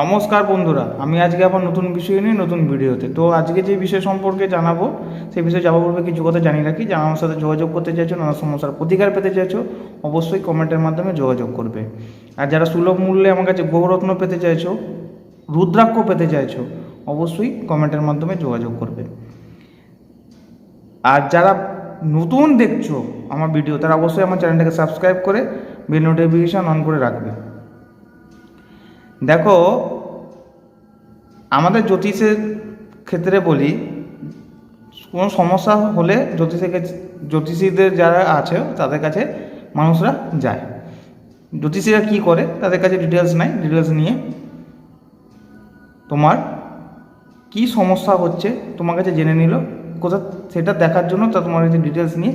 নমস্কার বন্ধুরা, আমি আজকে আবার নতুন বিষয় নিয়ে নতুন ভিডিওতে। তো আজকে যে বিষয় সম্পর্কে জানাব, সেই বিষয়ে যাব পূর্বে কিছু কথা জানিয়ে রাখি। যারা আমার সাথে যোগাযোগ করতে চাইছো, নানা সমস্যার প্রতিকার পেতে চাইছো, অবশ্যই কমেন্টের মাধ্যমে যোগাযোগ করবে। আর যারা সুলভ মূল্যে আমার কাছে গৌরত্ন পেতে চাইছো, রুদ্রাক্ষ পেতে চাইছো, অবশ্যই কমেন্টের মাধ্যমে যোগাযোগ করবে। আর যারা নতুন দেখছ আমার ভিডিও, তারা অবশ্যই আমার চ্যানেলটাকে সাবস্ক্রাইব করে, বেল নোটিফিকেশান অন করে রাখবে। দেখো, আমাদের জ্যোতিষের ক্ষেত্রে বলি, কোনো সমস্যা হলে জ্যোতিষের জ্যোতিষীদের যারা আছে, তাদের কাছে মানুষরা যায়। জ্যোতিষীরা কী করে? তাদের কাছে ডিটেলস নেয় ডিটেলস নিয়ে তোমার কি সমস্যা হচ্ছে, তোমার কাছে জেনে নিল। কোথা, সেটা দেখার জন্য তা তোমার কাছে ডিটেলস নিয়ে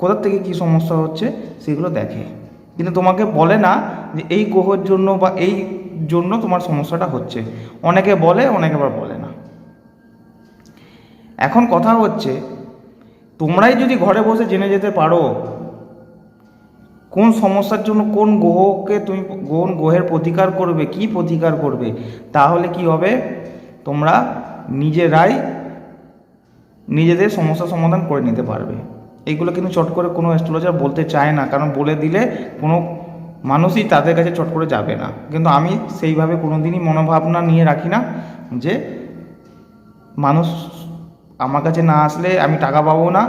কোথার থেকে কি সমস্যা হচ্ছে, সেগুলো দেখে। কিন্তু তোমাকে বলে না যে এই গ্রহের জন্য বা এই জন্য তোমার সমস্যাটা হচ্ছে। অনেকে বলে, অনেকে আবার বলে না। এখন কথা হচ্ছে, তোমরাই যদি ঘরে বসে জেনে যেতে পারো, কোন সমস্যার জন্য কোন গ্রহকে তুমি, কোন গ্রহের প্রতিকার করবে, কি প্রতিকার করবে, তাহলে কি হবে? তোমরা নিজেরাই নিজেদের সমস্যা সমাধান করে নিতে পারবে। এইগুলো কিন্তু চট করে কোনো অ্যাস্ট্রোলজার বলতে চায় না, কারণ বলে দিলে কোনো মানুষই তাদের কাছে চট করে যাবে না। কিন্তু আমি সেইভাবে কোনো দিনই মনোভাবনা নিয়ে রাখি না যে মানুষ আমার কাছে না আসলে আমি টাকা পাবো না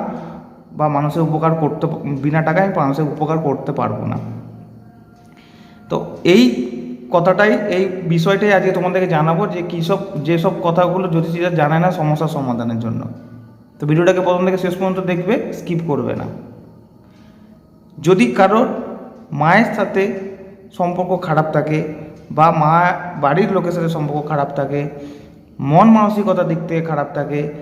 বা মানুষের উপকার করতে বিনা টাকায় আমি মানুষের উপকার করতে পারব না। তো এই কথাটাই, এই বিষয়টাই আজকে তোমাদেরকে জানাব যে কী সব যেসব কথাগুলো জ্যোতিষীরা জানায় না সমস্যার সমাধানের জন্য। তো ভিডিওটাকে প্রথম থেকে শেষ পর্যন্ত দেখবে, স্কিপ করবে না। যদি কারোর মায়ের সাথে সম্পর্ক খারাপ থাকে বা মা বাড়ির লোকের সাথে সম্পর্ক খারাপ থাকে, মন মানসিকতা দিক থেকে খারাপ থাকে,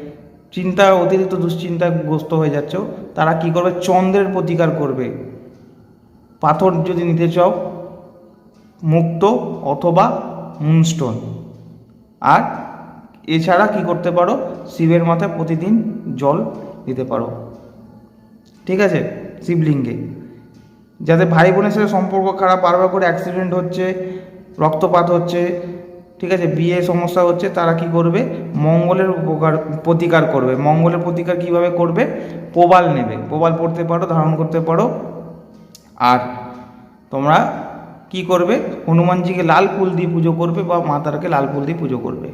চিন্তা, অতিরিক্ত দুশ্চিন্তাগ্রস্ত হয়ে যাচ্ছ, তারা কি করবে? চন্দ্রের প্রতিকার করবে। পাথর যদি নিতে চাও, মুক্ত অথবা মুনস্টোন। আর এছাড়া কি করতে পারো? শিবের মাথায় প্রতিদিন জল দিতে পারো। ঠিক আছে? শিবলিঙ্গে। যাদের ভাই বোনের সাথে সম্পর্ক খারাপ, বারবার করে অ্যাক্সিডেন্ট হচ্ছে, রক্তপাত হচ্ছে, ঠিক আছে? বিয়ে সমস্যা হচ্ছে, তারা কি করবে? মঙ্গলের উপকার, প্রতিকার করবে। মঙ্গলের প্রতিকার কীভাবে করবে? প্রবাল নেবে। প্রবাল পড়তে পারো, ধারণ করতে পারো। আর তোমরা কি করবে? হনুমানজিকে লাল ফুল দিয়ে পুজো করবে বা মা তারাকে লাল ফুল দিয়ে পুজো করবে।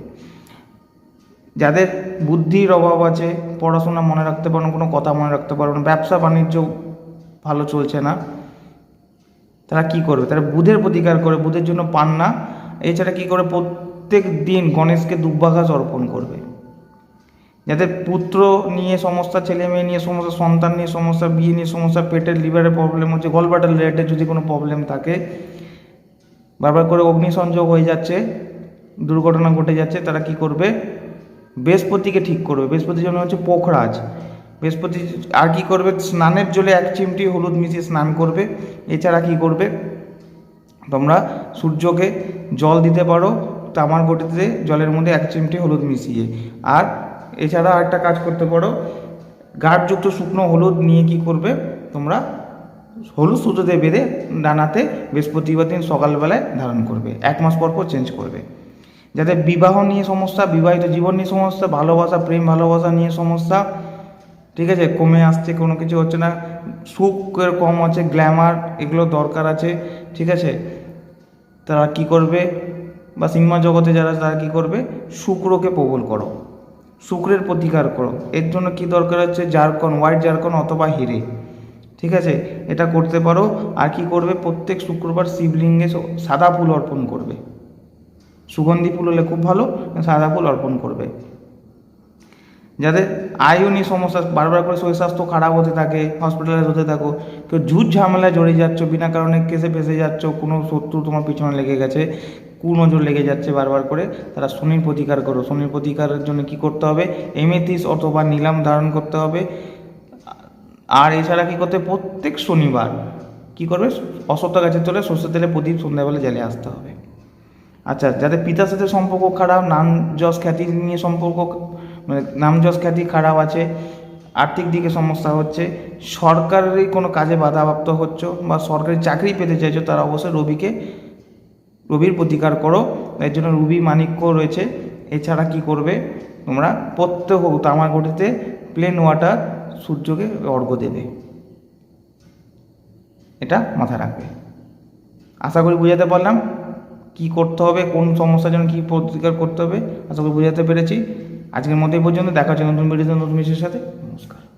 যাদের বুদ্ধির অভাব আছে, পড়াশোনা মনে রাখতে পারো কোনো কথা মনে রাখতে পারো না ব্যবসা বাণিজ্য ভালো চলছে না তারা কি করবে? তারা বুধের প্রতিকার করে, বুধের জন্য পান না। এছাড়া কি করে? প্রত্যেক দিন গণেশকে দুব্বাঘাস অর্পণ করবে। যাদের পুত্র নিয়ে সমস্যা, ছেলে মেয়ে নিয়ে সমস্যা, সন্তান নিয়ে সমস্যা, বিয়ে নিয়ে সমস্যা, পেটের লিভারের প্রবলেম হচ্ছে গলবাটার রিলেটেড যদি কোনো প্রবলেম থাকে, বারবার করে অগ্নিসংযোগ হয়ে যাচ্ছে, দুর্ঘটনা ঘটে যাচ্ছে, তারা কি করবে? বৃহস্পতিকে ঠিক করবে। বৃহস্পতির জন্য হচ্ছে পোখরাজ। বৃহস্পতি আর কি করবে? স্নানের জলে এক চিমটি হলুদ মিশিয়ে স্নান করবে। এছাড়া কি করবে? তোমরা সূর্যকে জল দিতে পারো, তামার গটিতে জলের মধ্যে এক চিমটি হলুদ মিশিয়ে। আর এছাড়া একটা কাজ করতে পারো, গাঢ়যুক্ত শুকনো হলুদ নিয়ে কি করবে? তোমরা হলুদ সুতোতে বেঁধে ডানাতে বৃহস্পতিবার দিন সকালবেলায় ধারণ করবে। এক মাস পর পর চেঞ্জ করবে। যাদের বিবাহ নিয়ে সমস্যা, বিবাহিত জীবন নিয়ে সমস্যা, ভালোবাসা, প্রেম, ভালোবাসা নিয়ে সমস্যা ঠিক আছে? কমে আসছে, কোনো কিছু হচ্ছে না। সুখের কম আছে গ্ল্যামার এগুলো দরকার আছে, ঠিক আছে? তারা কি করবে? বা সিনেমা জগতে যারা, তারা কি করবে? শুক্রকে প্রবল করো। শুক্রের প্রতিকার করো। এর জন্য কি দরকার হচ্ছে? জারকন হোয়াইট জারকন অথবা হিরে। ঠিক আছে? এটা করতে পারো। আর কি করবে? প্রত্যেক শুক্রবার শিবলিঙ্গে সাদা ফুল অর্পণ করবে। সুগন্ধি ফুল হলে খুব ভালো, সাদা ফুল অর্পণ করবে। যাদের আয়ু নিয়ে সমস্যা, বারবার করে শরীর স্বাস্থ্য খারাপ হতে থাকে হসপিটালাইজ হতে থাকো, কেউ ঝুট ঝামেলায় জড়িয়ে যাচ্ছ, বিনা কারণে কেসে ফেসে যাচ্ছ, কোনো শত্রু তোমার পিছনে লেগে গেছে কুনজর লেগে যাচ্ছে বারবার করে, তারা শনির প্রতিকার করো। শনির প্রতিকারের জন্য কি করতে হবে? এমেথিস অথবা নিলাম ধারণ করতে হবে। আর এছাড়া কি করতে প্রত্যেক শনিবার কি করবে? অসত্য গাছের তলে সর্ষের তেলে প্রদীপ সন্ধ্যাবেলা জ্বালিয়ে আসতে হবে। আচ্ছা যাদের পিতার সাথে সম্পর্ক খারাপ নাম যশ, খ্যাতি নিয়ে সম্পর্ক মানে নাম যশ খ্যাতি খারাপ আছে, আর্থিক দিকে সমস্যা হচ্ছে সরকারি কোনো কাজে বাধাপ্রাপ্ত হচ্ছ বা সরকারি চাকরি পেতে চাইছো, তারা অবশ্যই রবিকে, রবির প্রতিকার করো, এর জন্য রুবি মানিক্য রয়েছে, এছাড়া কি করবে? তোমরা প্রত্যেক তামার ঘটিতে প্লেন ওয়াটার সূর্যকে অর্ঘ্য দেবে। এটা মাথায় রাখবে। আশা করি বুঝাতে পারলাম, কি করতে হবে, কোন সমস্যার জন্য কী প্রতিকার করতে হবে, আশা করি বুঝাতে পেরেছি। আজকের মতো এই পর্যন্ত। দেখা হচ্ছে নতুন ভিডিওতে নতুন বিষয়ের সাথে। নমস্কার।